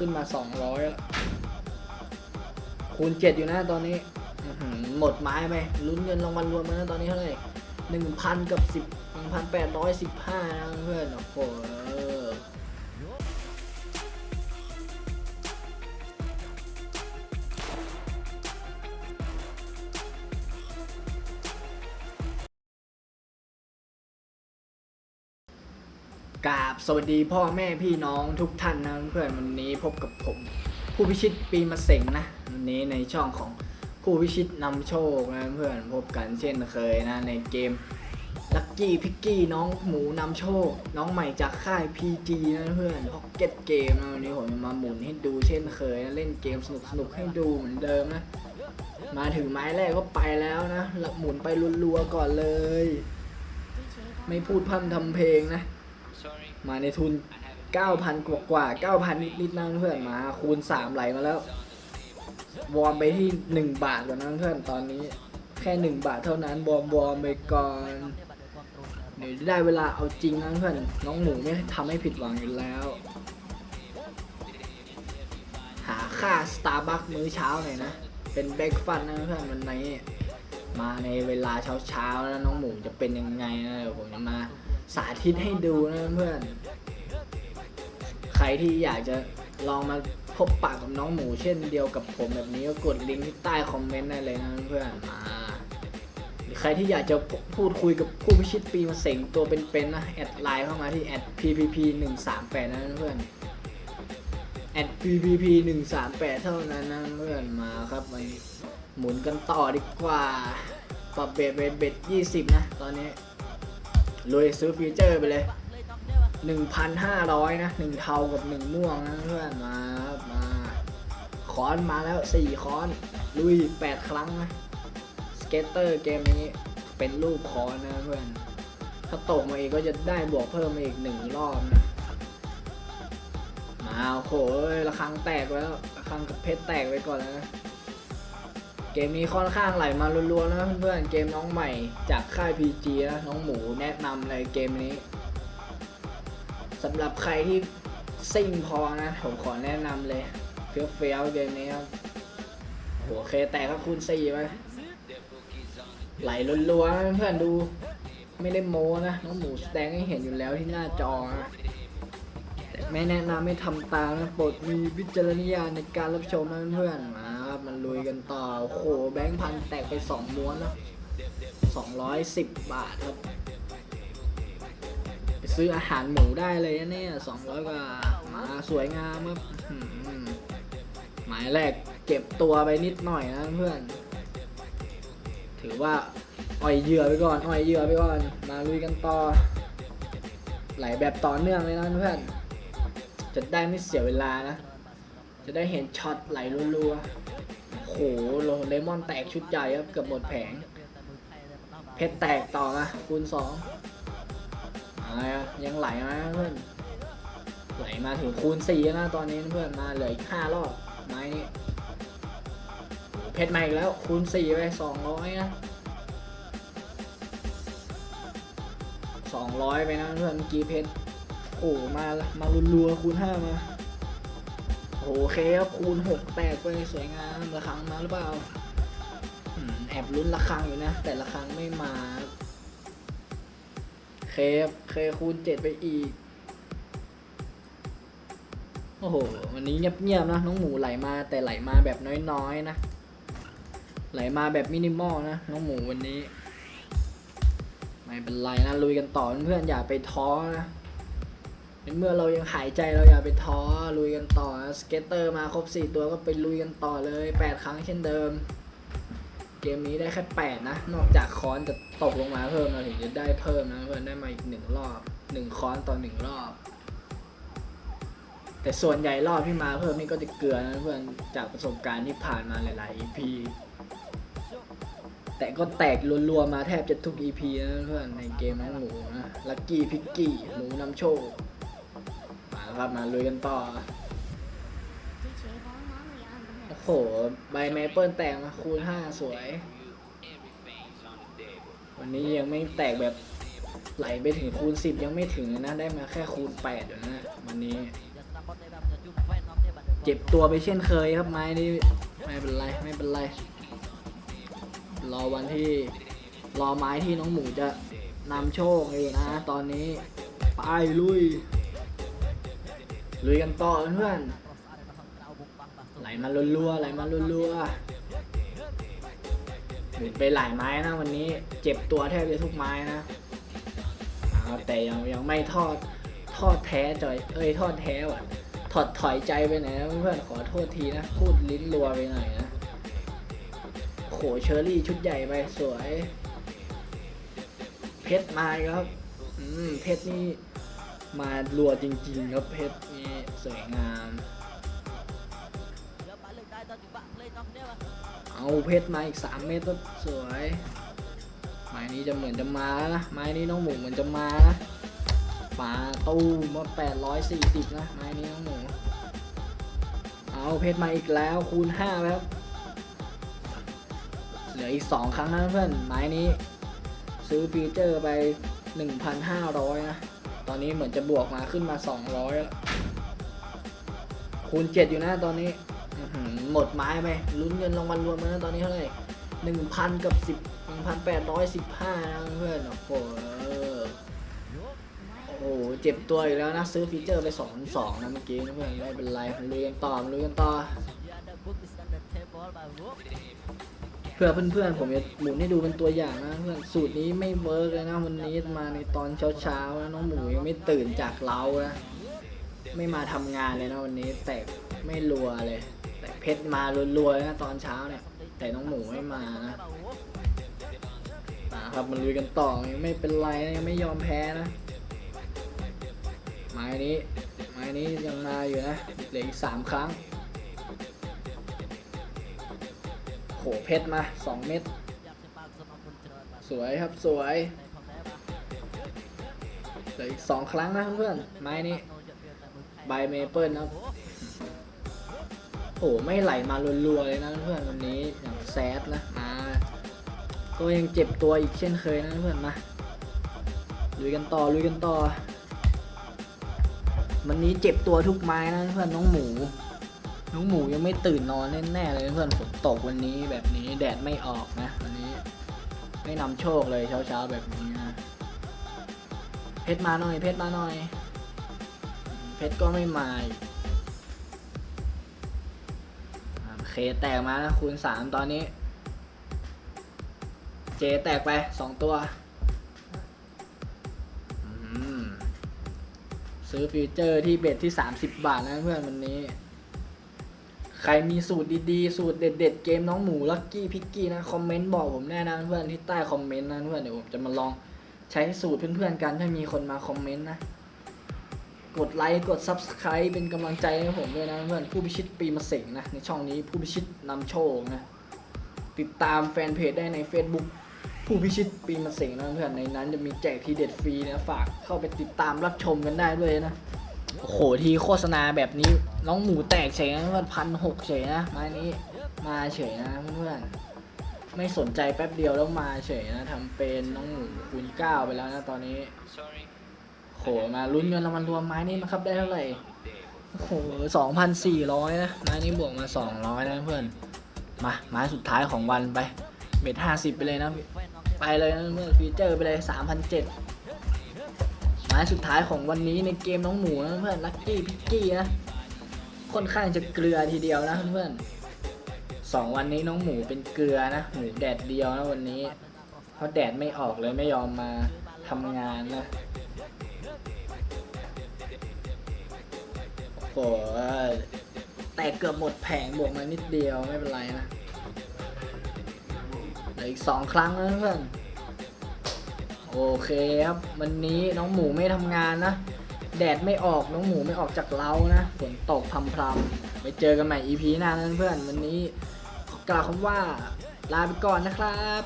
ขึ้นมาสองร้อยแล้วคูณเจ็ดอยู่นะตอนนี้หมดไม้ไปลุ้นเงินรางวัลรวมกันนะตอนนี้เท่าไหร่หนึ่งพันกับสิบหนึ่งพันแปดร้อยสิบห้านะเพื่อนโอ้โห กราบสวัสดีพ่อแม่พี่น้องทุกท่านนะเพื่อนวันนี้พบกับผม ผู้พิชิตปีมาเสงนะวันนี้ในช่องของผู้พิชิตนำโชคนะเพื่อนพบกันเช่นเคยนะในเกมลักกี้พิกกี้น้องหมูนำโชค น้องใหม่จากค่าย PG นะเพื่อนพ็อกเก็ตเกมนะวันนี้ผมจะมาหมุนให้ดูเช่นเคยนะเล่นเกมสนุกสนุกให้ดูเหมือนเดิมนะมาถึงไม้แรกก็ไปแล้วนะแล้วหมุนไปรัวๆก่อนเลย ไม่พูดพร่ำทำเพลงนะ มาในทุน 9,000 กว่ากว่าๆ9,000 นิดๆนะเพื่อนมาคูณ 3 ไหลมาแล้ว วอร์มไปที่ 1 บาทก่อนนะเพื่อนตอนนี้ แค่ 1 บาทเท่านั้นวอร์มวอร์มไปก่อนเดี๋ยวได้เวลาเอาจริงนะเพื่อนน้องหมูไม่ทำให้ผิดหวังอยู่แล้ว หาค่าสตาร์บัคมื้อเช้าหน่อยนะ เป็นเบรกฟันนะเพื่อนวันนี้มาในเวลาเช้าๆแล้วน้องหมูจะเป็นยังไงนะเดี๋ยวผมจะมา สาธิตให้ดูนะเพื่อนใครที่อยากจะลองมาพบปะกับน้องหมูเช่นเดียวกับผมแบบนี้ก็กดลิงก์ที่ใต้คอมเมนต์ได้เลยนะเพื่อนมาหรือใครที่อยากจะพูดคุยกับผู้พิชิตปีมาเสงตัวเป็นๆนะแอดไลน์เข้ามาที่แอด ppp 1 3 8นะเพื่อนแอด ppp 1 3 8เท่านั้นนะเพื่อนมาครับมาหมุนกันต่อดีกว่าปรับเบสเบสเบรยี่ส20นะ ตอนนี้ รวยซื้อฟีเจอร์ไปเลย 1,500 นะ 1 เทากับ 1 ม่วงนะเพื่อนมาครับมาคอนมาแล้ว 4 คอน ลุย 8 ครั้งนะสเกตเตอร์เกมนี้เป็นรูปคอนนะเพื่อน ถ้าตกมาอีกก็จะได้บวกเพิ่มมาอีก 1 รอบนะมาโอ้โหระฆังแตกไปแล้วระฆังกับเพชรแตกไปก่อนแล้วนะ เกมนี้ค่อนข้างไหลมารัวๆนะเพื่อนๆเกมน้องใหม่จากค่าย PG นะน้องหมูแนะนำเลยเกมนี้สำหรับใครที่ซิ่งพอนะ ผมขอแนะนำเลย เฟี้ยวเฟี้ยวๆเกมนี้ครับโหเคแตกก็คูณสี่ไป the book is on. ไหลรัวๆเพื่อนดูไม่ได้โม้นะ น้องหมูแสดงให้เห็นอยู่แล้วที่หน้าจอนะแต่ไม่แนะนำไม่ทำตามนะโปรดมีวิจารณญาณในการรับชมนะเพื่อนๆมา ครับ มันลุยกันต่อโอ้โหแบงค์พันแตกไปสองม้วนนะสองร้อยสิบบาทครับ ไปซื้ออาหารหมูได้เลยนะเนี่ยสองร้อยกว่า มาสวยงามครับอื้อหือหมายแรกเก็บตัวไปนิดหน่อยนะเพื่อน ถือว่าอ่อยเหยื่อไปก่อนอ่อยเหยื่อไปก่อน มาลุยกันต่อ ไหลแบบต่อเนื่องเลยนะเพื่อน จะได้ไม่เสียเวลานะ จะได้เห็นช็อตไหลรัวๆ โหโลเลมอนแตกชุดใหญ่ครับเกือบหมดแผง เพชรแตกต่อมาคูณสองอะไรยังไหลมาเพื่อน ไหลมาถึงคูณสี่แล้วนะตอนนี้เพื่อนมาเหลืออีกห้ารอบไม้นี้โอ้เพชรมาอีกแล้วคูณสี่ไปสองร้อยนะสองร้อยไปนะเพื่อนเมื่อกี้เพชรโอ้มาละมารัวๆคูณห้ามา โอเคครับคูณหกแตกไปสวยงามระฆังมาหรือเปล่าแอบลุ้นระฆังอยู่นะ แต่ระฆังไม่มาเคฟเคคูณเจ็ดไปอีก โอ้โห วันนี้เงียบๆนะ น้องหมูไหลมาแต่ไหลมาแบบน้อยๆนะ ไหลมาแบบมินิมอลนะ น้องหมูวันนี้ ไม่เป็นไรนะ ลุยกันต่อเพื่อนๆอย่าไปท้อนะ เมื่อเรายังหายใจเราอย่าไปท้อลุยกันต่อสเก็ตเตอร์มาครบ 4 ตัวก็ไปลุยกันต่อเลย 8 ครั้งเช่นเดิม เกมนี้ได้แค่แปดนะ นอกจากคอนจะตกลงมาเพิ่มเราถึงจะได้เพิ่มนะเพื่อนได้มาอีกหนึ่งรอบหนึ่งคอนต่อหนึ่งรอบ แต่ส่วนใหญ่รอบที่มาเพิ่มนี่ก็จะเกลือนะเพื่อนจากประสบการณ์ที่ผ่านมาหลาย ๆ EP แต่ก็แตกรัวๆมาแทบจะทุก EP นะเพื่อนในเกมน้องหมูนะลักกี้พิกกี้หมูนำโชค ครับมาลุยกันต่อ โอ้โห ใบเมเปิลแตกมาคูณห้าสวย วันนี้ยังไม่แตกแบบไหลไปถึงคูณสิบยังไม่ถึงนะ ได้มาแค่คูณแปดอยู่นะวันนี้ เจ็บตัวไปเช่นเคยครับไม้นี่ไม่เป็นไรไม่เป็นไร รอวันที่รอไม้ที่น้องหมูจะนำโชคเลยนะ ตอนนี้ ไปลุย ลุยกันต่อเพื่อนไหลมารัวๆไหลมารัวๆหมุนไปหลายไม้นะวันนี้เจ็บตัวแทบจะทุกไม้นะอ้าแต่ยังยังไม่ทอดทอดแท้จอยเอ้ยทอดแท้ว่ะถอดถอยใจไปไหนนะเพื่อนขอโทษทีนะพูดลิ้นรัวไปหน่อยนะโหเชอรี่ชุดใหญ่ไปสวย เพชรมาอีกแล้วครับ อืมเพชรนี่มารัวจริงๆครับเพชรนี่ สวยงาม เอาเพชรมาอีก 3 เม็ดก็สวย ไม้นี้จะเหมือนจะมาแล้วนะ ไม้นี้น้องหมูเหมือนจะมานะปลาตู้มา840 นะ ไม้นี้น้องหมู เอาเพชรมาอีกแล้วคูณ5แล้ว เหลืออีก 2 ครั้งนะเพื่อน ไม้นี้ซื้อฟิวเจอร์ไป 1,500 นะ ตอนนี้เหมือนจะบวกมาขึ้นมา 200แล้ว คูณ7อยู่นะตอนนี้หมดไม้ไปลุ้นเงินรางวัลรวมแล้วตอนนี้เท่าไหร่1,000กับ10 1,815นะเพื่อนโอ้โหโอ้โหเจ็บตัวอีกแล้วนะ ซื้อฟีเจอร์ไป2 2นะเมื่อกี้นะเพื่อนไม่เป็นไรลุยกันต่อลุยกันต่อ เพื่อเพื่อนๆผมจะหมุนให้ดูเป็นตัวอย่างนะเพื่อนสูตรนี้ไม่เวิร์กเลยนะวันนี้มาในตอนเช้าๆนะน้องหมูยังไม่ตื่นจากเรานะ ไม่มาทำงานเลยนะวันนี้แต่ไม่รัวเลย แต่เพชรมารัวๆนะตอนเช้าเนี่ย แต่น้องหมูไม่มานะอ่าครับมาลุยกันต่อยังไม่เป็นไรนะยังไม่ยอมแพ้นะไม้นี้ไม้นี้ยังมาอยู่นะเหลืออีกสามครั้งโหเพชรมา2เม็ดสวยครับสวยเหลืออีกสองครั้งนะเพื่อนๆไม้นี้ ใบเมเปิลนะครับโหไม่ไหลมารัวๆเลยนะเพื่อนวันนี้อย่างแซดนะมาก็ยังเจ็บตัวอีกเช่นเคยนะเพื่อนมาลุยกันต่อลุยกันต่อ วันนี้เจ็บตัวทุกไม้นะเพื่อนน้องหมูน้องหมูยังไม่ตื่นนอนแน่ๆเลยเพื่อนฝนตกวันนี้แบบนี้แดดไม่ออกนะวันนี้ไม่นำโชคเลยเช้าๆแบบนี้นะเพชรมาหน่อยเพชรมาหน่อย เพชรก็ไม่มาโอเคแตกมานะคูณสามตอนนี้ เจแตกไปสองตัว ซื้อฟิวเจอร์ที่เบ็ดที่ 30 บาทนะเพื่อนวันนี้ ใครมีสูตรดีๆ สูตรเด็ดๆ เกมน้องหมูลักกี้พิกกี้นะ คอมเมนต์บอกผมแน่นะเพื่อนที่ใต้คอมเมนต์นะเพื่อนเดี๋ยวผมจะมาลองใช้สูตรเพื่อนๆกันถ้ามีคนมาคอมเมนต์นะ กดไลค์กด Subscribe เป็นกำลังใจให้ผมด้วยนะเพื่อนผู้พิชิตปีมะเสงนะในช่องนี้ผู้พิชิตนำโชคนะติดตามแฟนเพจได้ใน Facebook ผู้พิชิตปีมะเสงนะเพื่อนในนั้นจะมีแจกทีเด็ดฟรีนะฝากเข้าไปติดตามรับชมกันได้ด้วยนะโอ้โหทีโฆษณาแบบนี้น้องหมูแตกเฉยนะเพื่อนพันหกเฉยนะม้นี้มาเฉยนะเพื่อนไม่สนใจแป๊บเดียวแล้วมาเฉยนะทำเป็นน้องหมูคูณเก้าไปแล้วนะตอนนี้ sorry. โหมาลุ้นเงินรางวัลรวมไม้นี้นะครับได้เท่าไหร่โอ้โหสองพันสี่ร้อยนะไม้นี้บวกมาสองร้อยนะเพื่อนมาไม้สุดท้ายของวันไปเบ็ดห้าสิบไปเลยนะไปเลยนะเพื่อนฟีเจอร์ไปเลยสามพันเจ็ดไม้สุดท้ายของวันนี้ในเกมน้องหมูนะเพื่อนลักกี้พิกกี้นะค่อนข้างจะเกลือทีเดียวนะเพื่อนสองวันนี้น้องหมูเป็นเกลือนะหมูแดดเดียวนะวันนี้เพราะแดดไม่ออกเลยไม่ยอมมาทำงานนะ โหแต่เกือบหมดแผงบวกมานิดเดียวไม่เป็นไรนะเหลืออีกสองครั้งนะเพื่อนโอเคครับ วันนี้น้องหมูไม่ทำงานนะ แดดไม่ออกน้องหมูไม่ออกจากเล้านะฝนตกพรำๆไปเจอกันใหม่ EP หน้านะเพื่อนวันนี้กล่าวคำว่าลาไปก่อนนะครับ